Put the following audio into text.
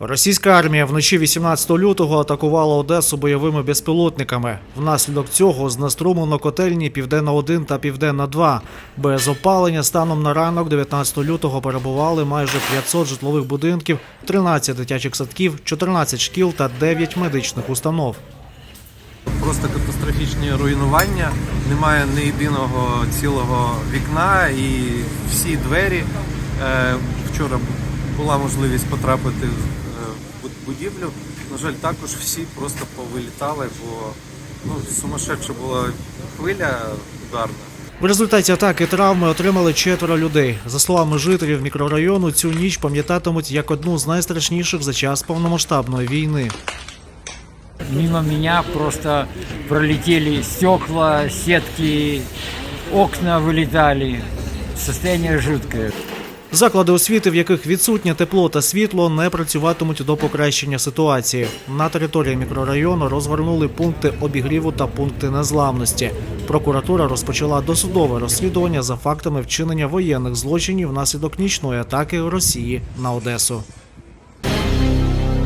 Російська армія вночі 18 лютого атакувала Одесу бойовими безпілотниками. Внаслідок цього знеструмлено котельні Південна 1 та Південна 2. Без опалення станом на ранок 19 лютого перебували майже 500 житлових будинків, 13 дитячих садків, 14 шкіл та 9 медичних установ. Просто катастрофічні руйнування. Немає ні єдиного цілого вікна і всі двері. Е, Вчора була можливість потрапити в е, будівлю. На жаль, також всі просто повилітали, бо ну, сумасшедша була хвиля ударна. В результаті атаки травми отримали четверо людей. За словами жителів мікрорайону, цю ніч пам'ятатимуть як одну з найстрашніших за час повномасштабної війни. Мимо меня просто пролетели стекла, сетки, окна вылетали. Состояние жуткое. Заклади освіти, в яких відсутнє тепло та світло, не працюватимуть до покращення ситуації. На території мікрорайону розгорнули пункти обігріву та пункти незламності. Прокуратура розпочала досудове розслідування за фактами вчинення воєнних злочинів внаслідок нічної атаки Росії на Одесу.